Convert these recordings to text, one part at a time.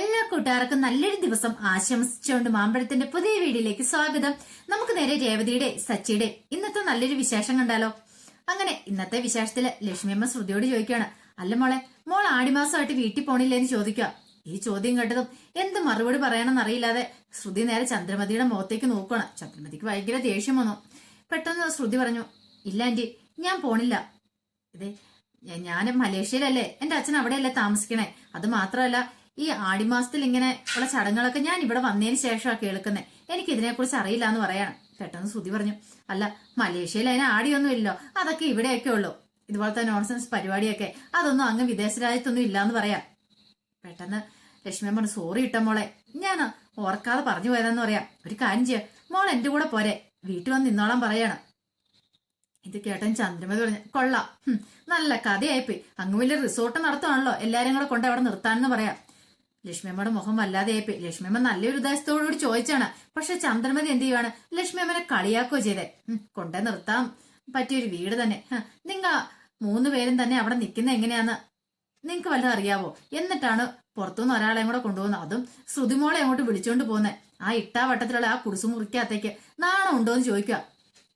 എല്ലാ കൂട്ടുകാർക്കും നല്ലൊരു ദിവസം ആശംസിച്ചുകൊണ്ട് മാമ്പഴത്തിന്റെ പുതിയ വീഡിയോയിലേക്ക് സ്വാഗതം. നമുക്ക് നേരെ രേവതിയുടെ സച്ചിയുടെ ഇന്നത്തെ നല്ലൊരു വിശേഷം കണ്ടാലോ? അങ്ങനെ ഇന്നത്തെ വിശേഷത്തിൽ ലക്ഷ്മിയമ്മ ശ്രുതിയോട് ചോദിക്കുകയാണ് അല്ല മോളെ മോൾ ആടിമാസമായിട്ട് വീട്ടിൽ പോണില്ലേന്ന് ചോദിക്കുക. ഈ ചോദ്യം കേട്ടതും എന്ത് മറുപടി പറയണമെന്ന് അറിയില്ലാതെ ശ്രുതി നേരെ ചന്ദ്രമതിയുടെ മുഖത്തേക്ക് നോക്കുകയാണ് ചന്ദ്രമതിക്ക് ഭയങ്കര ദേഷ്യം വന്നു. പെട്ടെന്ന് ശ്രുതി പറഞ്ഞു ഇല്ല ആന്റി ഞാൻ പോണില്ല. ഇതേ ഞാൻ മലേഷ്യയിലല്ലേ എന്റെ അച്ഛൻ അവിടെയല്ലേ താമസിക്കണേ. അത് മാത്രമല്ല ഈ ആടിമാസത്തിൽ ഇങ്ങനെ ഉള്ള ചടങ്ങുകളൊക്കെ ഞാൻ ഇവിടെ വന്നതിന് ശേഷമാണ് കേൾക്കുന്നത് എനിക്ക് ഇതിനെക്കുറിച്ച് അറിയില്ല എന്ന് പറയാണ് പെട്ടെന്ന് ശ്രുതി പറഞ്ഞു അല്ല മലേഷ്യയിൽ അതിന് ആടിയൊന്നും ഇല്ലല്ലോ. അതൊക്കെ ഇവിടെയൊക്കെ ഉള്ളൂ. ഇതുപോലത്തെ നോൺസെൻസ് പരിപാടിയൊക്കെ. അതൊന്നും അങ്ങ് വിദേശ രാജ്യത്തൊന്നും ഇല്ല എന്ന് പറയാം. പെട്ടെന്ന് ലക്ഷ്മി പറഞ്ഞു സോറി ഇട്ട മോളെ. ഞാൻ ഓർക്കാതെ പറഞ്ഞു പോയതെന്ന് പറയാം. ഒരു കാര്യം ചെയ്യാം. മോൾ എന്റെ കൂടെ പോരെ. വീട്ടിൽ വന്ന് നിന്നോളാൻ പറയണം. ഇത് കേട്ടൻ ചന്ദ്രമതി പറഞ്ഞു കൊള്ളാം. നല്ല കഥയായിപ്പോയി. അങ്ങ് വലിയ റിസോർട്ട് നടത്തുവാണല്ലോ. എല്ലാരും കൂടെ കൊണ്ട് അവിടെ നിർത്താനെന്ന് പറയാം. ലക്ഷ്മിയമ്മയുടെ മുഖം വല്ലാതെ ആയിപ്പോയി ലക്ഷ്മിയമ്മ നല്ലൊരു ഉദ്ദേശത്തോടുകൂടി ചോദിച്ചാണ്. പക്ഷെ ചന്ദ്രമതി എന്ത് ചെയ്യുവാണ്? ലക്ഷ്മിയമ്മനെ കളിയാക്കുകയോ ചെയ്തേ. കൊണ്ടേ നിർത്താൻ പറ്റിയൊരു വീട് തന്നെ. നിങ്ങൾ നിങ്ങ മൂന്ന് പേരും തന്നെ അവിടെ നിൽക്കുന്ന എങ്ങനെയാന്ന് നിങ്ങൾക്ക് വല്ലതും അറിയാവോ? എന്നിട്ടാണ് പുറത്തുനിന്ന് ഒരാളെ കൂടെ കൊണ്ടുപോകുന്നത്. അതും ശ്രുതിമോളെ അങ്ങോട്ട് വിളിച്ചോണ്ട് പോകുന്നത് ആ ഇട്ടാ വട്ടത്തിലുള്ള ആ കുടിസു മുറിക്കകത്തേക്ക് നാണം ഉണ്ടോ എന്ന് ചോദിക്കുക.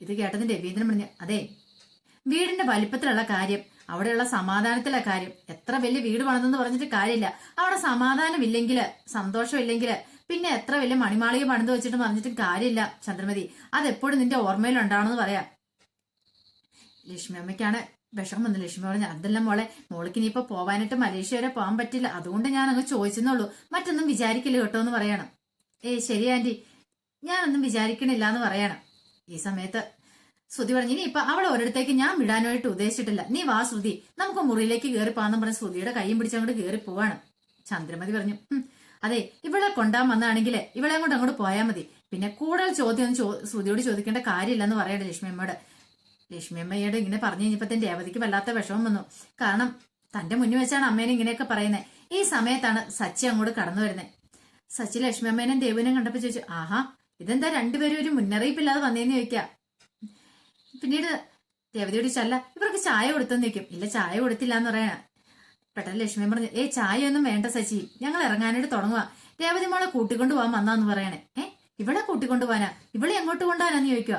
ഇത് കേട്ടതിന് രവീന്ദ്രൻ പറഞ്ഞു അതെ വീടിന്റെ വലിപ്പത്തിലുള്ള കാര്യം. അവിടെയുള്ള സമാധാനത്തിലെ കാര്യം. എത്ര വലിയ വീട് പണിതെന്ന് പറഞ്ഞിട്ട് കാര്യമില്ല. അവിടെ സമാധാനമില്ലെങ്കിൽ സന്തോഷമില്ലെങ്കിൽ പിന്നെ എത്ര വലിയ മണിമാളിക പണിത് വെച്ചിട്ട് പറഞ്ഞിട്ട് കാര്യമില്ല ചന്ദ്രമതി. അതെപ്പോഴും നിന്റെ ഓർമ്മയിലുണ്ടാണെന്ന് പറയാം. ലക്ഷ്മി അമ്മയ്ക്കാണ് വിഷമം വന്നു ലക്ഷ്മി പറഞ്ഞു അതെല്ലാം മോളെ മോൾക്ക് ഇനിയിപ്പോ പോവാനായിട്ട് മലേഷ്യ വരെ പോകാൻ പറ്റില്ല. അതുകൊണ്ട് ഞാൻ അങ്ങ് ചോദിച്ചെന്നുള്ളൂ മറ്റൊന്നും വിചാരിക്കില്ല കേട്ടോ എന്ന് പറയണം. ഏയ് ശരി ആന്റി. ഞാനൊന്നും വിചാരിക്കണില്ല എന്ന് പറയണം. ഈ സമയത്ത് ശ്രുതി പറഞ്ഞു ഇനി ഇപ്പൊ അവളെ ഒരിടത്തേക്ക് ഞാൻ വിടാനായിട്ട് ഉദ്ദേശിച്ചിട്ടില്ല. നീ വാ ശ്രുതി. നമുക്ക് മുറിയിലേക്ക് കയറി പാന്നും പറഞ്ഞ ശ്രുതിയുടെ കൈയും പിടിച്ചങ്ങോട്ട് കയറി പോവാണ്. ചന്ദ്രമതി പറഞ്ഞു അതെ ഇവളെ കൊണ്ടാൻ വന്നാണെങ്കിൽ ഇവളെ അങ്ങോട്ട് അങ്ങോട്ട് പോയാൽ മതി. പിന്നെ കൂടുതൽ ചോദ്യം ശ്രുതിയോട് ചോദിക്കേണ്ട കാര്യമില്ലെന്ന് പറയട്ടെ ലക്ഷ്മിയമ്മയോട്. ലക്ഷ്മിയമ്മയോട് ഇങ്ങനെ പറഞ്ഞു കഴിഞ്ഞപ്പോ തന്നെ രേവതിക്ക് വല്ലാത്ത വിഷമം വന്നു. കാരണം തന്റെ മുന്നിൽ വെച്ചാണ് അമ്മേനെ ഇങ്ങനെയൊക്കെ പറയുന്നത് ഈ സമയത്താണ് സച്ചി അങ്ങോട്ട് കടന്നു വരുന്നത് സച്ചി ലക്ഷ്മിയമ്മേനെയും ദേവിനെയും കണ്ടപ്പോ ചോദിച്ചു ആഹാ ഇതെന്താ രണ്ടുപേരും ഒരു മുന്നറിയിപ്പില്ലാതെ വന്നേന്ന് ചോദിക്കാം? പിന്നീട് രേവതിയോട് ചല്ല. ഇവർക്ക് ചായ കൊടുത്തെന്ന് ചോദിക്കും. ഇല്ല ചായ കൊടുത്തില്ല എന്ന് പറയണ പെട്ടെന്ന് ലക്ഷ്മി പറഞ്ഞു ഏ ചായ ഒന്നും വേണ്ട സച്ചി ഞങ്ങൾ ഇറങ്ങാനായിട്ട് തുടങ്ങുക രേവതി മോളെ കൂട്ടിക്കൊണ്ടു പോവാൻ വന്നാന്ന് പറയണേ. ഏ? ഇവിടെ കൂട്ടിക്കൊണ്ടു പോവാനാ? ഇവളെ എങ്ങോട്ട് കൊണ്ടുപോകാനാന്ന് ചോദിക്കുക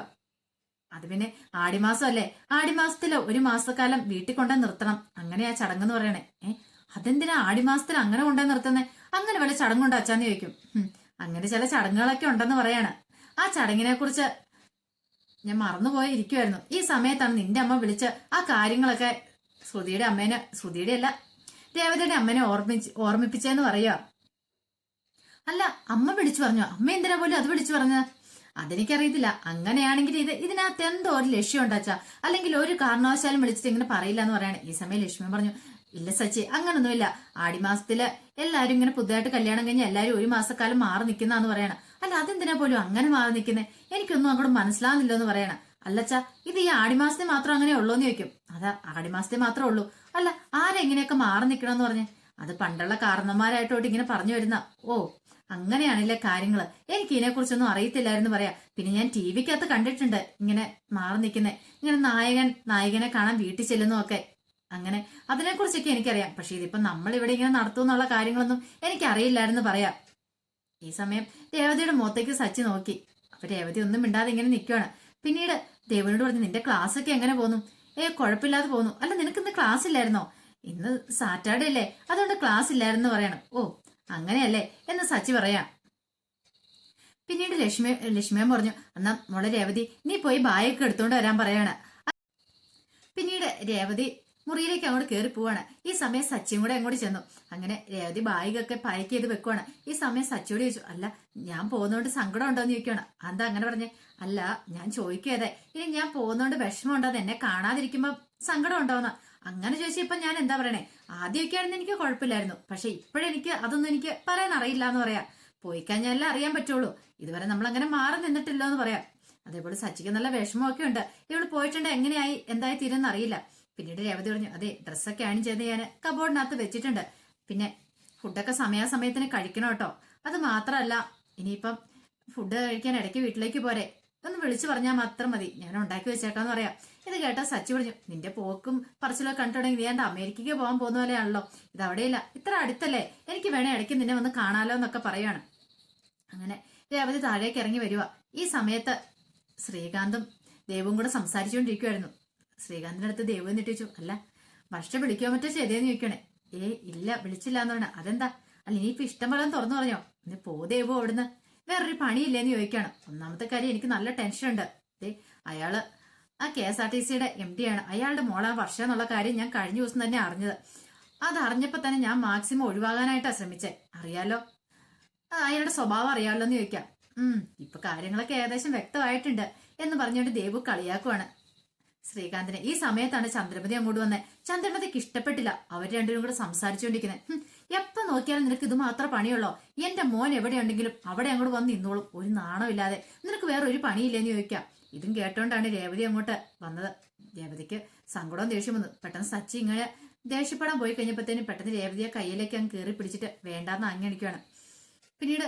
അത് പിന്നെ ആടിമാസം അല്ലേ ആടിമാസത്തിൽ ഒരു മാസക്കാലം വീട്ടിൽ കൊണ്ടേ നിർത്തണം. അങ്ങനെ ആ ചടങ്ങ് എന്ന് പറയണേ. ഏ? അതെന്തിനാ ആടിമാസത്തിൽ അങ്ങനെ കൊണ്ടേ നിർത്തുന്നേ? അങ്ങനെ വല്ല ചടങ്ങുണ്ടോ അച്ഛാന്ന് ചോദിക്കും. അങ്ങനെ ചില ചടങ്ങുകളൊക്കെ ഉണ്ടെന്ന് പറയാണ്. ആ ചടങ്ങിനെ കുറിച്ച് ഞാൻ മറന്നുപോയി ഇരിക്കുമായിരുന്നു ഈ സമയത്താണ് നിന്റെ അമ്മ വിളിച്ച് ആ കാര്യങ്ങളൊക്കെ ശ്രുതിയുടെ അമ്മേനെ ശ്രുതിയുടെ അല്ല രേവതിയുടെ അമ്മനെ ഓർമ്മിച്ച് ഓർമ്മിപ്പിച്ചെന്ന് പറയുക അല്ല അമ്മ വിളിച്ചു പറഞ്ഞു? അമ്മ എന്തിനാ പോലും അത് വിളിച്ചു പറഞ്ഞത് അതെനിക്കറിയത്തില്ല. അങ്ങനെയാണെങ്കിൽ ഇത് ഇതിനകത്ത് എന്തോ ഒരു ലക്ഷ്യം ഉണ്ടാച്ചാ അല്ലെങ്കിൽ ഒരു കാരണവശാലും വിളിച്ചിട്ട് ഇങ്ങനെ പറയില്ല എന്ന് പറയാണ്. ഈ സമയം ലക്ഷ്മി പറഞ്ഞു ഇല്ല സച്ചി അങ്ങനൊന്നുമില്ല. ആടിമാസത്തിൽ എല്ലാരും ഇങ്ങനെ പുതുതായിട്ട് കല്യാണം കഴിഞ്ഞ് എല്ലാരും ഒരു മാസക്കാലം മാറി നിൽക്കുന്നാന്ന് പറയണം. അല്ല അതെന്തിനാ പോലും അങ്ങനെ മാറി നിൽക്കുന്നേ? എനിക്കൊന്നും അങ്ങോട്ട് മനസ്സിലാവുന്നില്ല എന്ന് പറയണം. അല്ലച്ച ഇത് ഈ ആടിമാസത്തെ മാത്രം അങ്ങനെ ഉള്ളൂ എന്ന് ചോദിക്കും. അതാ ആടിമാസത്തെ മാത്രമേ ഉള്ളൂ. അല്ല ആരെങ്ങനെയൊക്കെ മാറി നിൽക്കണമെന്ന് പറഞ്ഞേ? അത് പണ്ടുള്ള കാരണന്മാരായിട്ടോട്ട് ഇങ്ങനെ പറഞ്ഞു വരുന്ന. ഓ അങ്ങനെയാണല്ലേ കാര്യങ്ങൾ എനിക്ക് ഇതിനെക്കുറിച്ചൊന്നും അറിയത്തില്ലായിരുന്നു പറയാ. പിന്നെ ഞാൻ ടി വിക്കകത്ത് കണ്ടിട്ടുണ്ട് ഇങ്ങനെ മാറി നിൽക്കുന്നേ. ഇങ്ങനെ നായകൻ നായകനെ കാണാൻ വീട്ടിൽ ചെല്ലുന്നതൊക്കെ അങ്ങനെ അതിനെക്കുറിച്ചൊക്കെ എനിക്കറിയാം. പക്ഷെ ഇതിപ്പോ നമ്മളിവിടെ ഇങ്ങനെ നടത്തുമെന്നുള്ള കാര്യങ്ങളൊന്നും എനിക്കറിയില്ലായിരുന്നു പറയാം. ഈ സമയം രേവതിയുടെ മുഖത്തേക്ക് സച്ചി നോക്കി. അപ്പൊ രേവതി ഒന്നും മിണ്ടാതെ ഇങ്ങനെ നിൽക്കുവാണ് പിന്നീട് ദേവനോട് പറഞ്ഞു നിന്റെ ക്ലാസ് ഒക്കെ എങ്ങനെ പോന്നു ഏ കുഴപ്പമില്ലാതെ പോന്നു അല്ല നിനക്ക് ഇന്ന് ക്ലാസ് ഇല്ലായിരുന്നോ? ഇന്ന് സാറ്റർഡേ അല്ലേ? അതുകൊണ്ട് ക്ലാസ് ഇല്ലായിരുന്നു പറയണം. ഓ അങ്ങനെയല്ലേ? എന്ന് സച്ചി പറയാം. പിന്നീട് ലക്ഷ്മി ലക്ഷ്മിയൻ പറഞ്ഞു എന്നാ മോളെ രേവതി നീ പോയി ബായൊക്കെ എടുത്തോണ്ട് വരാൻ പറയാണ്. പിന്നീട് രേവതി മുറിയിലേക്ക് അങ്ങോട്ട് കയറി പോവാണ്. ഈ സമയം സച്ചിയും കൂടെ അങ്ങോട്ട് ചെന്നു. അങ്ങനെ രേവതി ബാഗൊക്കെ പാക്ക് ചെയ്ത് വെക്കുവാണ്. ഈ സമയം സച്ചിയോട് ചോദിച്ചു അല്ല ഞാൻ പോകുന്നോണ്ട് സങ്കടം ഉണ്ടോന്ന് ചോദിക്കുകയാണ് എന്താ അങ്ങനെ പറഞ്ഞേ? അല്ല ഞാൻ ചോദിക്കാതെ ഇനി ഞാൻ പോകുന്നോണ്ട് വിഷമം ഉണ്ടോ എന്നെ കാണാതിരിക്കുമ്പോ സങ്കടം ഉണ്ടോന്ന്. അങ്ങനെ ചോദിച്ചാൽ ഇപ്പൊ ഞാൻ എന്താ പറയണേ? ആദ്യമൊക്കെ ആയിരുന്നു എനിക്ക് കുഴപ്പമില്ലായിരുന്നു. പക്ഷെ ഇപ്പോഴെനിക്ക് അതൊന്നും എനിക്ക് പറയാൻ അറിയില്ല എന്ന് പറയാം. പോയി കഴിഞ്ഞാലേ അറിയാൻ പറ്റുള്ളൂ. ഇതുവരെ നമ്മൾ അങ്ങനെ മാറി നിന്നിട്ടില്ലോ എന്ന് പറയാം. അതേപോലെ സച്ചിക്ക് നല്ല വിഷമമൊക്കെ ഉണ്ട്. ഇവൾ പോയിട്ടുണ്ട്. എങ്ങനെയായി? എന്തായി തീരുന്നറിയില്ല പിന്നീട് രേവതി പറഞ്ഞു അതെ ഡ്രസ്സൊക്കെ ആണ് ചെയ്ത് ഞാൻ കബോർഡിനകത്ത് വെച്ചിട്ടുണ്ട്. പിന്നെ ഫുഡൊക്കെ സമയാസമയത്തിന് കഴിക്കണം കേട്ടോ. അത് മാത്രമല്ല ഇനിയിപ്പം ഫുഡ് കഴിക്കാൻ ഇടയ്ക്ക് വീട്ടിലേക്ക് പോരെ. ഒന്ന് വിളിച്ചു പറഞ്ഞാൽ മാത്രം മതി. ഞാൻ ഉണ്ടാക്കി വെച്ചേക്കാന്ന് പറയാം. ഇത് കേട്ടാ സച്ചി പറഞ്ഞു നിന്റെ പോക്കും പറച്ചിലൊക്കെ കണ്ടിട്ടുണ്ടെങ്കിൽ നീ എന്റെ അമേരിക്കയ്ക്ക് പോകാൻ പോകുന്ന പോലെയാണല്ലോ. ഇത് അവിടെയില്ല. ഇത്ര അടുത്തല്ലേ? എനിക്ക് വേണേ ഇടയ്ക്ക് നിന്നെ വന്ന് കാണാലോ എന്നൊക്കെ പറയാണ്. അങ്ങനെ രേവതി താഴേക്ക് ഇറങ്ങി വരുവാ. ഈ സമയത്ത് ശ്രീകാന്തും ദേവും കൂടെ സംസാരിച്ചുകൊണ്ടിരിക്കുവായിരുന്നു. ശ്രീകാന്തിന്റെ അടുത്ത് ദേവ് ചോദിച്ചു അല്ല വർഷ വിളിക്കാൻ പറ്റോ ചെയ്തേന്ന് ചോദിക്കണേ. ഏ ഇല്ല വിളിച്ചില്ല എന്ന് പറഞ്ഞ അതെന്താ? അല്ല ഇനിയിപ്പോ ഇഷ്ടം പോലെ തുറന്നു പറഞ്ഞോ? ഇനി പോ ദേവു അവിടുന്ന് വേറൊരു പണിയില്ലേന്ന് ചോദിക്കാണ്. ഒന്നാമത്തെ കാര്യം എനിക്ക് നല്ല ടെൻഷൻ ഉണ്ട്. ദേ അയാൾ ആ കെ എസ് ആർ ടി സിയുടെ എം ഡി ആണ്. അയാളുടെ മോളാ വർഷം എന്നുള്ള കാര്യം ഞാൻ കഴിഞ്ഞ ദിവസം തന്നെ അറിഞ്ഞത്. അത് അറിഞ്ഞപ്പോ തന്നെ ഞാൻ മാക്സിമം ഒഴിവാകാനായിട്ടാ ശ്രമിച്ചേ. അറിയാലോ? അയാളുടെ സ്വഭാവം അറിയാമല്ലോ എന്ന് ചോദിക്കാം. ഉം ഇപ്പൊ കാര്യങ്ങളൊക്കെ ഏകദേശം വ്യക്തമായിട്ടുണ്ട് എന്ന് പറഞ്ഞുകൊണ്ട് ദേവു കളിയാക്കുവാണ്. ശ്രീകാന്തിനെ ഈ സമയത്താണ് ചന്ദ്രമതി അങ്ങോട്ട് വന്നത് ചന്ദ്രമതിക്ക് ഇഷ്ടപ്പെട്ടില്ല. അവർ രണ്ടുപേരും കൂടെ സംസാരിച്ചുകൊണ്ടിരിക്കുന്നത് എപ്പം നോക്കിയാലും നിനക്ക് ഇത് മാത്രം പണിയുള്ളോ? എന്റെ മോൻ എവിടെയുണ്ടെങ്കിലും അവിടെ അങ്ങോട്ട് വന്ന് നിന്നോളും. ഒരു നാണമില്ലാതെ. നിനക്ക് വേറെ ഒരു പണിയില്ലെന്ന് ചോദിക്കാം. ഇതും കേട്ടോണ്ടാണ് രേവതി അങ്ങോട്ട് വന്നത്. രേവതിക്ക് സങ്കടവും ദേഷ്യം വന്നു. പെട്ടെന്ന് സച്ചി ഇങ്ങനെ ദേഷ്യപ്പെടാൻ പോയി കഴിഞ്ഞപ്പോഴത്തേനും പെട്ടെന്ന് രേവതിയെ കയ്യിലേക്ക് അങ്ങ് കയറി പിടിച്ചിട്ട് വേണ്ടാന്ന് അങ്ങണിക്കുവാണ് പിന്നീട്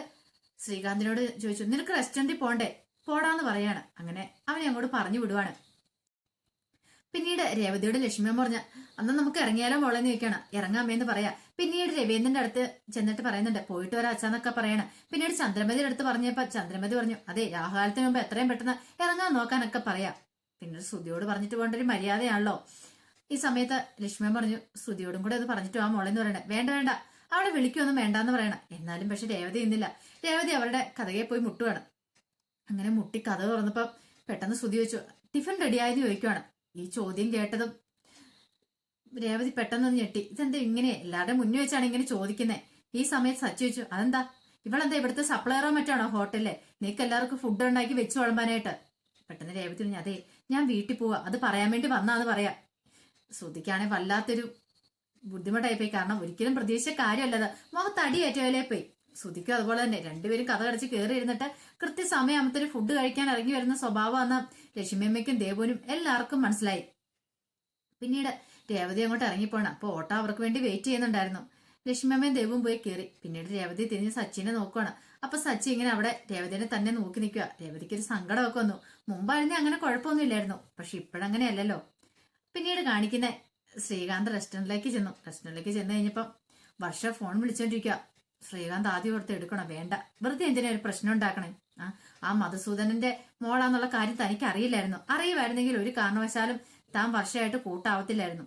ശ്രീകാന്തിനോട് ചോദിച്ചു നിനക്ക് റെസ്റ്റോറന്റിൽ പോണ്ടേ? പോടാന്ന് പറയാണ്. അങ്ങനെ അവനെ അങ്ങോട്ട് പറഞ്ഞു വിടുവാണ്. പിന്നീട് രേവതിയോട് ലക്ഷ്മിയമ്മ പറഞ്ഞ അന്ന് നമുക്ക് ഇറങ്ങിയാലോ മോളെന്ന് ചോദിക്കണം. ഇറങ്ങാമേന്ന് പറയാ. പിന്നീട് രവീന്ദ്രന്റെ അടുത്ത് ചെന്നിട്ട് പറയുന്നുണ്ട് പോയിട്ട് വരാ അച്ഛന്നൊക്കെ പറയണം. പിന്നീട് ചന്ദ്രമതിയുടെ അടുത്ത് പറഞ്ഞപ്പോ ചന്ദ്രമതി പറഞ്ഞു അതെ രാഹുകാലത്തിന് മുമ്പ് എത്രയും പെട്ടെന്ന് ഇറങ്ങാൻ നോക്കാനൊക്കെ പറയാം. പിന്നീട് ശ്രുതിയോട് പറഞ്ഞിട്ട് പോകേണ്ട ഒരു മര്യാദയാണല്ലോ. ഈ സമയത്ത് ലക്ഷ്മി പറഞ്ഞു ശ്രുതിയോടും കൂടെ അത് പറഞ്ഞിട്ട് ആ മോളെന്ന് പറയണേ. വേണ്ട വേണ്ട. അവളെ വിളിക്കൊന്നും വേണ്ടാന്ന് പറയണം. എന്നാലും പക്ഷെ രേവതി ഇന്നില്ല രേവതി അവരുടെ കഥകെ പോയി മുട്ടുവാണ്. അങ്ങനെ മുട്ടി കഥ തുറന്നപ്പോ പെട്ടെന്ന് ശ്രുതി വെച്ചു ടിഫിൻ റെഡിയായെന്ന് ചോദിക്കുവാണ്. ഈ ചോദ്യം കേട്ടതും രേവതി പെട്ടെന്ന് ഞെട്ടി. ഇതെന്താ ഇങ്ങനെ? എല്ലാവരുടെ മുന്നിൽ വെച്ചാണ് ഇങ്ങനെ ചോദിക്കുന്നത് ഈ സമയത്ത് സച്ചി വെച്ചു അതെന്താ? ഇവളെന്താ ഇവിടുത്തെ സപ്ലയറോ മറ്റാണോ ഹോട്ടലിലെ നിനക്ക് എല്ലാവർക്കും ഫുഡ് ഉണ്ടാക്കി വെച്ചു വിളമ്പാനായിട്ട്. പെട്ടെന്ന് രേവതി പറഞ്ഞു അതെ ഞാൻ വീട്ടിൽ പോവാ. അത് പറയാൻ വേണ്ടി വന്നാന്ന് പറയാം. ശ്രുതിക്കാണെങ്കിൽ വല്ലാത്തൊരു ബുദ്ധിമുട്ടായി പോയി കാരണം ഒരിക്കലും പ്രതീക്ഷിച്ച കാര്യമല്ലത്. മുഖത്ത് അടിയേറ്റവല്ലേ പോയി. ശ്രുതിക്കും അതുപോലെ തന്നെ രണ്ടുപേരും കഥ കടിച്ച് കയറി ഇരുന്നിട്ട് കൃത്യസമയമാകുമ്പത്തിന് ഫുഡ് കഴിക്കാൻ ഇറങ്ങി വരുന്ന സ്വഭാവമാണ് ലക്ഷ്മിയമ്മയ്ക്കും ദേവനും എല്ലാവർക്കും മനസ്സിലായി. പിന്നീട് രേവതി അങ്ങോട്ട് ഇറങ്ങിപ്പോണം. അപ്പോൾ ഓട്ടോ അവർക്ക് വേണ്ടി വെയിറ്റ് ചെയ്യുന്നുണ്ടായിരുന്നു. ലക്ഷ്മിയമ്മയും ദേവും പോയി കയറി പിന്നീട് രേവതി തിരിഞ്ഞ് സച്ചിനെ നോക്കുവാണ്. അപ്പൊ സച്ചി ഇങ്ങനെ അവിടെ രേവതിനെ തന്നെ നോക്കി നിൽക്കുക രേവതിക്ക് ഒരു സങ്കടമൊക്കെ വന്നു. മുമ്പായിരുന്നേ അങ്ങനെ കുഴപ്പമൊന്നുമില്ലായിരുന്നു പക്ഷെ ഇപ്പോഴങ്ങനെയല്ലല്ലോ. പിന്നീട് കാണിക്കുന്ന ശ്രീകാന്ത് റെസ്റ്റോറന്റിലേക്ക് ചെന്നു. റെസ്റ്റോറന്റിലേക്ക് ചെന്ന് കഴിഞ്ഞപ്പം വർഷ ഫോൺ വിളിച്ചോണ്ടിരിക്കുക ശ്രീകാന്ത് ആദ്യം ഓർത്ത് എടുക്കണം. വേണ്ട. വെറുതെ എന്തിനാ ഒരു പ്രശ്നം ഉണ്ടാക്കണേ? ആ ആ മധുസൂദനന്റെ മോളാന്നുള്ള കാര്യം തനിക്ക് അറിയില്ലായിരുന്നു അറിയുമായിരുന്നെങ്കിൽ ഒരു കാരണവശാലും താൻ വർഷമായിട്ട് കൂട്ടാവത്തില്ലായിരുന്നു.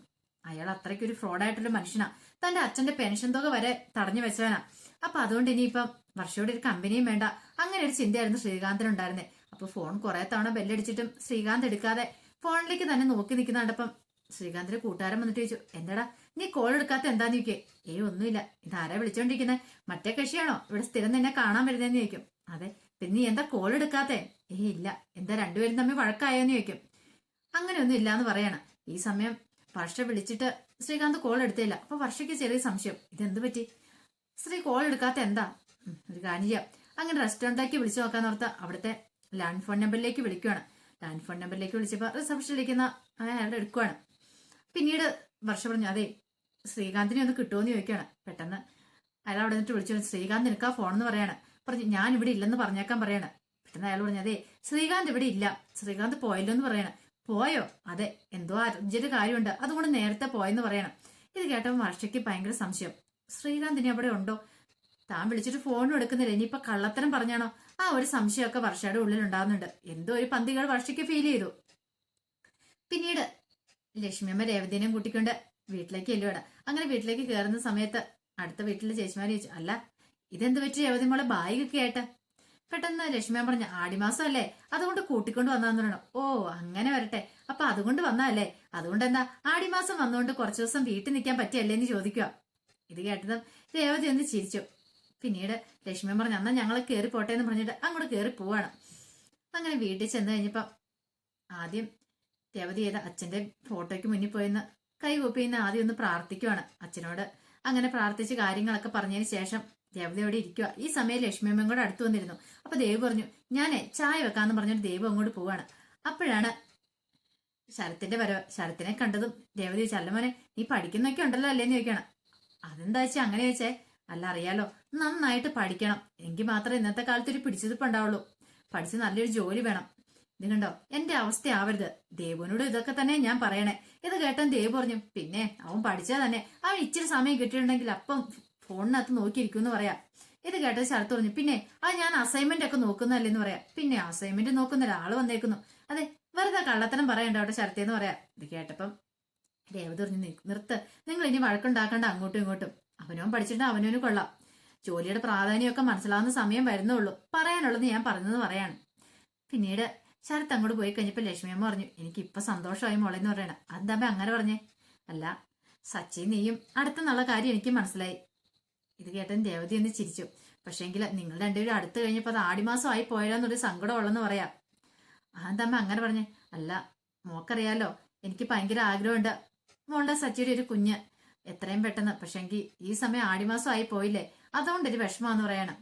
അയാൾ അത്രയ്ക്കൊരു ഫ്രോഡായിട്ടൊരു മനുഷ്യനാ. തന്റെ അച്ഛന്റെ പെൻഷൻ തുക വരെ തടഞ്ഞു വെച്ചവനാ. അപ്പൊ അതുകൊണ്ട് ഇനിയിപ്പം വർഷയോടെ ഒരു കമ്പനിയും വേണ്ട. അങ്ങനെ ഒരു ചിന്തയായിരുന്നു ശ്രീകാന്തിനുണ്ടായിരുന്നേ. അപ്പൊ ഫോൺ കുറെ തവണ ബെല്ലടിച്ചിട്ടും ശ്രീകാന്ത് എടുക്കാതെ ഫോണിലേക്ക് തന്നെ നോക്കി നിൽക്കുന്ന ശ്രീകാന്തിന്റെ കൂട്ടുകാരൻ വന്നിട്ട് ചോദിച്ചു എന്താടാ? നീ കോൾ എടുക്കാത്ത എന്താന്ന് ചോദിക്കേ ഏയ് ഒന്നുമില്ല. ഇതാരാ വിളിച്ചോണ്ടിരിക്കുന്നത് മറ്റേ കക്ഷിയാണോ? ഇവിടെ സ്ഥിരം നിന്നെ കാണാൻ വരുന്നതെന്ന് ചോദിക്കും. അതെ. പിന്നെ നീ എന്താ കോൾ എടുക്കാത്തേ? ഏ ഇല്ല. എന്താ രണ്ടുപേരും തമ്മിൽ വഴക്കായോന്ന് ചോദിക്കും. അങ്ങനെയൊന്നും ഇല്ലാന്ന് പറയണം. ഈ സമയം വർഷ വിളിച്ചിട്ട് ശ്രീകാന്ത് കോൾ എടുത്തില്ല അപ്പൊ വർഷയ്ക്ക് ചെറിയ സംശയം. ഇതെന്ത് പറ്റി? ശ്രീ കോൾ എടുക്കാത്ത എന്താ? ഒരു കാര്യം അങ്ങനെ റെസ്റ്റോറന്റിലേക്ക് വിളിച്ചു നോക്കാന്ന് ഓർത്ത് അവിടുത്തെ ലാൻഡ് ഫോൺ നമ്പറിലേക്ക് വിളിക്കുവാണ്. ലാൻഡ് ഫോൺ നമ്പറിലേക്ക് വിളിച്ചപ്പോൾ റിസപ്ഷനിലിരിക്കുന്ന അയാൾ എടുക്കുവാണ്. പിന്നീട് വർഷ പറഞ്ഞു അതെ ശ്രീകാന്തിനെ ഒന്ന് കിട്ടുമെന്ന് ചോദിക്കുകയാണ്. പെട്ടെന്ന് അയാൾ അവിടെ നിന്നിട്ട് വിളിച്ചു ശ്രീകാന്ത് നിനക്കാ ഫോൺ എന്ന് പറയാണ്. പറഞ്ഞു ഞാൻ ഇവിടെ ഇല്ലെന്ന് പറഞ്ഞേക്കാൻ പറയാണ്. പെട്ടെന്ന് അയാൾ പറഞ്ഞു അതെ ശ്രീകാന്ത് ഇവിടെ ഇല്ല. ശ്രീകാന്ത് പോയല്ലോ എന്ന് പറയണം. പോയോ? അതെ എന്തോ അർജന്റ് കാര്യമുണ്ട്. അതുകൊണ്ട് നേരത്തെ പോയെന്ന് പറയണം. ഇത് കേട്ടപ്പോൾ വർഷയ്ക്ക് ഭയങ്കര സംശയം. ശ്രീകാന്ത് ഇനി അവിടെ ഉണ്ടോ? താൻ വിളിച്ചിട്ട് ഫോണും എടുക്കുന്നില്ല. ഇനിയിപ്പൊ കള്ളത്തരം പറഞ്ഞാണോ? ആ ഒരു സംശയമൊക്കെ വർഷയുടെ ഉള്ളിൽ ഉണ്ടാകുന്നുണ്ട് എന്തോ ഒരു പന്തികൾ വർഷയ്ക്ക് ഫീൽ ചെയ്തു. പിന്നീട് ലക്ഷ്മിയമ്മ രേവതിനെയും കൂട്ടിക്കൊണ്ട് വീട്ടിലേക്ക് ചെല്ലുവാണ്. അങ്ങനെ വീട്ടിലേക്ക് കയറുന്ന സമയത്ത് അടുത്ത വീട്ടിലെ ചേച്ചിമാര് ചോദിച്ചു അല്ല ഇതെന്ത് പറ്റി രേവതി മോളെ? ബായികൊക്കെ ആയിട്ട്. പെട്ടെന്ന് ലക്ഷ്മി അമ്മ പറഞ്ഞു ആടിമാസം അല്ലേ അതുകൊണ്ട് കൂട്ടിക്കൊണ്ട് വന്നാന്ന് പറയണം. ഓ അങ്ങനെ വരട്ടെ. അപ്പൊ അതുകൊണ്ട് വന്നല്ലേ അതുകൊണ്ട് എന്താ ആടിമാസം വന്നുകൊണ്ട് കുറച്ചു ദിവസം വീട്ടിൽ നിൽക്കാൻ പറ്റിയല്ലേ എന്ന് ചോദിക്കുക. ഇത് കേട്ടതും രേവതി ഒന്ന് ചിരിച്ചു. പിന്നീട് ലക്ഷ്മി പറഞ്ഞു അന്നാ ഞങ്ങൾ കയറി പോട്ടെ എന്ന് പറഞ്ഞിട്ട് അങ്ങോട്ട് കയറി പോവാണ് അങ്ങനെ വീട്ടിൽ ചെന്ന് കഴിഞ്ഞപ്പം ആദ്യം രേവതി ചെയ്ത അച്ഛന്റെ ഫോട്ടോയ്ക്ക് മുന്നിൽ പോയിന്ന് കൈകൂപ്പി നിന്ന് ആദ്യം ഒന്ന് പ്രാർത്ഥിക്കുവാണ്. അച്ഛനോട് അങ്ങനെ പ്രാർത്ഥിച്ച് കാര്യങ്ങളൊക്കെ പറഞ്ഞതിന് ശേഷം രേവതി അവിടെ ഇരിക്കുക ഈ സമയം ലക്ഷ്മിയമ്മയും കൂടെ അടുത്ത് വന്നിരുന്നു. അപ്പൊ ദേവ് പറഞ്ഞു ഞാനേ ചായ വെക്കാന്ന് പറഞ്ഞിട്ട് ദേവ് അങ്ങോട്ട് പോവാണ്. അപ്പോഴാണ് ശരത്തിന്റെ വരവ്. ശരത്തിനെ കണ്ടതും രേവതി ചല്ലമോനെ നീ പഠിക്കുന്നൊക്കെ ഉണ്ടല്ലോ അല്ലേന്ന് ചോദിക്കണം അതെന്താ വെച്ചാ അങ്ങനെ ചോദിച്ചേ? അല്ല അറിയാലോ നന്നായിട്ട് പഠിക്കണം. എങ്കിൽ മാത്രമേ ഇന്നത്തെ കാലത്ത് ഒരു പിടിച്ചെടുപ്പ് ഉണ്ടാവുള്ളൂ. പഠിച്ച് നല്ലൊരു ജോലി വേണം. ഇത് കണ്ടോ എന്റെ അവസ്ഥ ആവരുത് ദേവുവിനോട് ഇതൊക്കെ തന്നെ ഞാൻ പറയണേ. ഇത് കേട്ടൻ ദേവ് പറഞ്ഞു പിന്നെ അവൻ പഠിച്ചാൽ തന്നെ. അവൻ ഇച്ചിരി സമയം കിട്ടിയിട്ടുണ്ടെങ്കിൽ അപ്പം ഫോണിനകത്ത് നോക്കിയിരിക്കും പറയാം. ഇത് കേട്ടത് ശരത്ത് പറഞ്ഞു പിന്നെ ആ ഞാൻ അസൈൻമെന്റ് ഒക്കെ നോക്കുന്നതല്ലെന്ന് പറയാം. പിന്നെ അസൈൻമെന്റ് നോക്കുന്ന ഒരാൾ വന്നേക്കുന്നു. അതെ വെറുതെ കള്ളത്തനം പറയണ്ട അവിടെ ശരത്തേന്ന് പറയാം. ഇത് കേട്ടപ്പം രേവതി പറഞ്ഞു "നി- നിർത്ത്. നിങ്ങൾ ഇനി വഴക്കുണ്ടാക്കണ്ട അങ്ങോട്ടും ഇങ്ങോട്ടും. അവനവൻ പഠിച്ചിട്ട് അവനവന് കൊള്ളാം. ജോലിയുടെ പ്രാധാന്യമൊക്കെ മനസ്സിലാവുന്ന സമയം വരുന്നുള്ളൂ. പറയാനുള്ളത് ഞാൻ പറഞ്ഞത് പറയാണ്. പിന്നീട് ശരത്ത് അങ്ങോട്ട് പോയി കഴിഞ്ഞപ്പോൾ ലക്ഷ്മിയമ്മ പറഞ്ഞു എനിക്ക് ഇപ്പൊ സന്തോഷമായി മോളെന്ന് പറയണം. അതെന്താ അങ്ങനെ പറഞ്ഞേ? അല്ല സച്ചി നീയും അടുത്തെന്നുള്ള കാര്യം എനിക്ക് മനസ്സിലായി. ഇത് കേട്ടൻ രേവതി എന്ന് ചിരിച്ചു. പക്ഷേങ്കിൽ നിങ്ങൾ രണ്ടുപേരും അടുത്ത് കഴിഞ്ഞപ്പോൾ അത് ആടിമാസം ആയി പോയാലോന്നൊരു സങ്കടമുള്ളെന്ന് പറയാം. അതെന്താ അങ്ങനെ പറഞ്ഞേ? അല്ല മോക്കറിയാലോ എനിക്ക് ഭയങ്കര ആഗ്രഹമുണ്ട്. മോളുടെ സച്ചിയുടെ ഒരു കുഞ്ഞ്. എത്രയും പെട്ടെന്ന് പക്ഷെങ്കിൽ ഈ സമയം ആടിമാസം ആയി പോയില്ലേ അതുകൊണ്ട് ഒരു വിഷമാന്ന് പറയണം.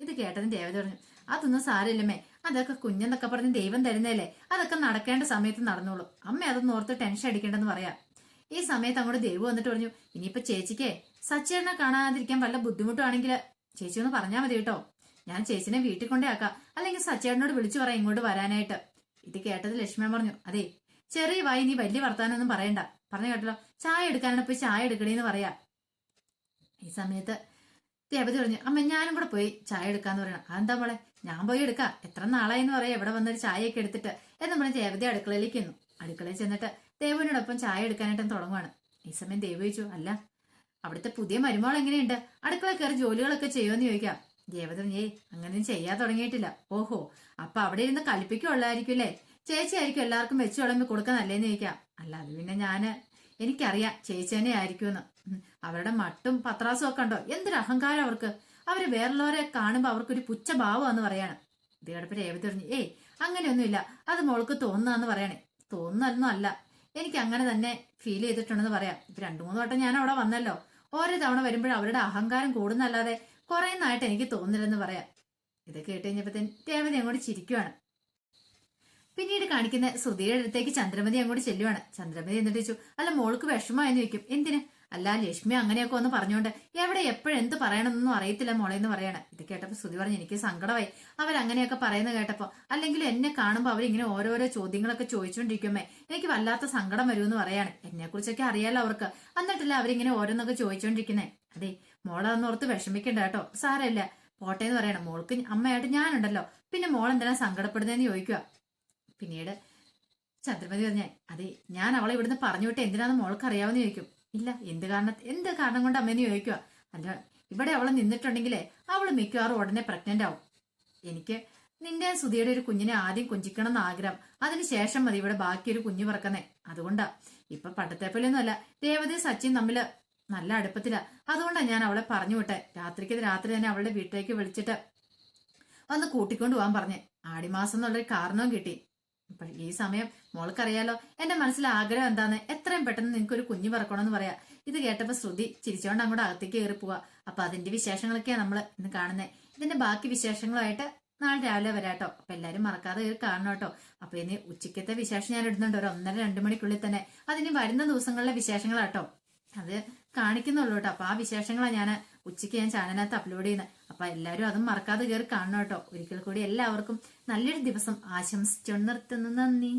ഇത് കേട്ടതിന് ദേവത പറഞ്ഞു അതൊന്നും സാരമില്ലമ്മേ. അതൊക്കെ കുഞ്ഞെന്നൊക്കെ പറഞ്ഞ് ദൈവം തരുന്നതല്ലേ? അതൊക്കെ നടക്കേണ്ട സമയത്ത് നടന്നോളൂ. അമ്മ അതൊന്നും ഓർത്ത് ടെൻഷൻ അടിക്കേണ്ടെന്ന് പറയാം. ഈ സമയത്ത് അങ്ങോട്ട് ദൈവം വന്നിട്ട് പറഞ്ഞു ഇനിയിപ്പോ ചേച്ചിക്കേ സച്ചേട്ടനെ കാണാതിരിക്കാൻ വല്ല ബുദ്ധിമുട്ടാണെങ്കിൽ ചേച്ചി ഒന്ന് പറഞ്ഞാൽ മതി കേട്ടോ. ഞാൻ ചേച്ചിനെ വീട്ടിൽ കൊണ്ടേ ആക്കാം. അല്ലെങ്കിൽ സച്ചേട്ടനോട് വിളിച്ചു പറയാം ഇങ്ങോട്ട് വരാനായിട്ട്. ഇത് കേട്ടത് ലക്ഷ്മി പറഞ്ഞു അതെ ചെറിയ വായി നീ വലിയ വർത്താനൊന്നും പറയണ്ട. പറഞ്ഞു കേട്ടല്ലോ ചായ എടുക്കാനാണ് പോയി ചായ എടുക്കണേന്ന് പറയാ. ഈ സമയത്ത് ദേവതി പറഞ്ഞു അമ്മ ഞാനും കൂടെ പോയി ചായ എടുക്കാന്ന് പറയണം. അതെന്താ മോളെ? ഞാൻ പോയി എടുക്കാം. എത്ര നാളായെന്ന് പറയാം. ഇവിടെ വന്നൊരു ചായയൊക്കെ എടുത്തിട്ട്. എന്ന് പറഞ്ഞ് ദേവതി അടുക്കളയിലേക്ക് എന്നു അടുക്കളയിൽ ചെന്നിട്ട് ദേവനോടൊപ്പം ചായ എടുക്കാനായിട്ട് തുടങ്ങുവാണ്. ഈ സമയം ദേവ് ചോദിച്ചു അല്ല അവിടുത്തെ പുതിയ മരുമോൾ എങ്ങനെയുണ്ട്? അടുക്കള കയറി ജോലികളൊക്കെ ചെയ്യുമെന്ന് ചോദിക്കാം. ദേവത ഏയ് അങ്ങനെയും ചെയ്യാൻ തുടങ്ങിയിട്ടില്ല. ഓഹോ അപ്പൊ അവിടെ ഇരുന്ന് കളിപ്പിക്കുള്ളായിരിക്കും അല്ലേ? ചേച്ചി ആയിരിക്കും എല്ലാവർക്കും വെച്ച് വിളമ്പി കൊടുക്കാൻ നല്ലേന്ന് ചോദിക്കാം. അല്ല അത് പിന്നെ ഞാൻ എനിക്കറിയാം. ചേച്ചി തന്നെ ആയിരിക്കുമെന്ന്. അവരുടെ മട്ടും പത്രാസും ഒക്കെ ഉണ്ടോ എന്തൊരു അഹങ്കാരം അവർക്ക്. അവർ വേറുള്ളവരെ കാണുമ്പോ അവർക്കൊരു പുച്ഛഭാവം എന്ന് പറയാണ്. ഇത് കേട്ടപ്പോ രേവതി പറഞ്ഞു ഏയ് അങ്ങനെയൊന്നുമില്ല. അത് മോൾക്ക് തോന്നുന്നതെന്ന് പറയണേ. തോന്നുന്നതൊന്നും അല്ല. എനിക്ക് അങ്ങനെ തന്നെ ഫീൽ ചെയ്തിട്ടുണ്ടെന്ന് പറയാം. ഇപ്പൊ രണ്ടു മൂന്ന് വട്ടം ഞാൻ അവിടെ വന്നല്ലോ. ഓരോ തവണ വരുമ്പോഴും അവരുടെ അഹങ്കാരം കൂടുന്നല്ലാതെ കുറെ നായിട്ട് എനിക്ക് തോന്നില്ലെന്ന് പറയാം. ഇത് കേട്ട് കഴിഞ്ഞപ്പോഴത്തേന് രേവതി അങ്ങോട്ട് ചിരിക്കുവാണ്. പിന്നീട് കാണിക്കുന്ന സുധീരടുത്തേക്ക് ചന്ദ്രമതി അങ്ങോട്ട് ചെല്ലുവാണ്. ചന്ദ്രമതി എന്നിട്ട് ചോദിച്ചു അല്ല മോൾക്ക് വിഷമമായെന്ന് ചോദിക്കും. എന്തിന്? അല്ല ലക്ഷ്മി അങ്ങനെയൊക്കെ ഒന്ന് പറഞ്ഞോണ്ട് എവിടെ എപ്പോഴും എന്ത് പറയണമെന്നൊന്നും അറിയത്തില്ല മോളെ എന്ന് പറയണ. ഇത് കേട്ടപ്പോൾ ശ്രുതി പറഞ്ഞു എനിക്ക് സങ്കടമായി. അവരങ്ങനെയൊക്കെ പറയുന്നത് കേട്ടപ്പോൾ അല്ലെങ്കിൽ എന്നെ കാണുമ്പോൾ അവരിങ്ങനെ ഓരോരോ ചോദ്യങ്ങളൊക്കെ ചോദിച്ചുകൊണ്ടിരിക്കുമേ എനിക്ക് വല്ലാത്ത സങ്കടം വരുമെന്ന് പറയാണ്. എന്നെ കുറിച്ചൊക്കെ അറിയാലോ അവർക്ക്. എന്നിട്ടല്ല അവരിങ്ങനെ ഓരോന്നൊക്കെ ചോദിച്ചുകൊണ്ടിരിക്കുന്നേ അതെ മോളതൊന്നും ഓർത്ത് വിഷമിക്കണ്ട കേട്ടോ. സാരമില്ല. പോട്ടെ എന്ന് പറയണം. മോൾക്ക് അമ്മയായിട്ട് ഞാനുണ്ടല്ലോ. പിന്നെ മോൾ എന്തിനാ സങ്കടപ്പെടുന്നതെന്ന് ചോദിക്കുക പിന്നീട് ചന്ദ്രമതി പറഞ്ഞേ അതെ ഞാൻ അവളെ ഇവിടുന്ന് പറഞ്ഞു വിട്ട് എന്തിനാന്ന് മോൾക്ക് അറിയാമെന്ന് ചോദിക്കും. ഇല്ല എന്ത് കാരണ എന്ത് കാരണം കൊണ്ട് അമ്മേനെ ചോദിക്കുക അല്ല ഇവിടെ അവൾ നിന്നിട്ടുണ്ടെങ്കിലേ അവൾ മിക്കവാറും ഉടനെ പ്രഗ്നന്റ് ആവും. എനിക്ക് നിന്റെ സുധിയുടെ ഒരു കുഞ്ഞിനെ ആദ്യം കുഞ്ചിക്കണം എന്ന് ആഗ്രഹം അതിനുശേഷം മതി ഇവിടെ ബാക്കിയൊരു കുഞ്ഞു പറക്കുന്നേ. അതുകൊണ്ടാ. ഇപ്പൊ ഒന്നുമല്ല ദേവതയും സച്ചിൻ തമ്മിൽ നല്ല അടുപ്പത്തിലാ. അതുകൊണ്ടാ ഞാൻ അവളെ പറഞ്ഞു വിട്ടെ. രാത്രിക്ക് രാത്രി തന്നെ അവളുടെ വീട്ടിലേക്ക് വിളിച്ചിട്ട് ഒന്ന് കൂട്ടിക്കൊണ്ടു പോകാൻ പറഞ്ഞേ. ആടിമാസം എന്നുള്ളൊരു കാരണവും കിട്ടി. ഈ സമയം മോൾക്കറിയാലോ എന്റെ മനസ്സിൽ ആഗ്രഹം എന്താന്ന്? എത്രയും പെട്ടെന്ന് നിങ്ങൾക്ക് ഒരു കുഞ്ഞു പറക്കണമെന്ന് പറയാ. ഇത് കേട്ടപ്പോ ശ്രുതി ചിരിച്ചോണ്ട് അങ്ങോട്ട് അകത്തേക്ക് കയറി പോവാ. അപ്പൊ അതിന്റെ വിശേഷങ്ങളൊക്കെയാ നമ്മൾ ഇന്ന് കാണുന്നത് ഇതിന്റെ ബാക്കി വിശേഷങ്ങളുമായിട്ട് നാളെ രാവിലെ വരാട്ടോ. അപ്പൊ എല്ലാരും മറക്കാതെ കയറി കാണണം കേട്ടോ. അപ്പൊ ഇനി ഉച്ചക്കത്തെ വിശേഷം ഞാൻ ഇടുന്നുണ്ട്. ഒരു ഒന്നര രണ്ടു മണിക്കുള്ളിൽ തന്നെ. അതിന് വരുന്ന ദിവസങ്ങളിലെ വിശേഷങ്ങളാട്ടോ. അത് കാണിക്കുന്നുള്ളൂ കേട്ടോ. അപ്പൊ ആ വിശേഷങ്ങളാണ് ഞാൻ ഉച്ചയ്ക്ക് ഞാൻ ചാനലിനകത്ത് അപ്ലോഡ് ചെയ്യുന്നത് അപ്പൊ എല്ലാവരും അതും മറക്കാതെ കയറി കാണണം കേട്ടോ. ഒരിക്കൽ കൂടി എല്ലാവർക്കും നല്ലൊരു ദിവസം ആശംസിച്ചു നിർത്തുന്നു. നന്ദി.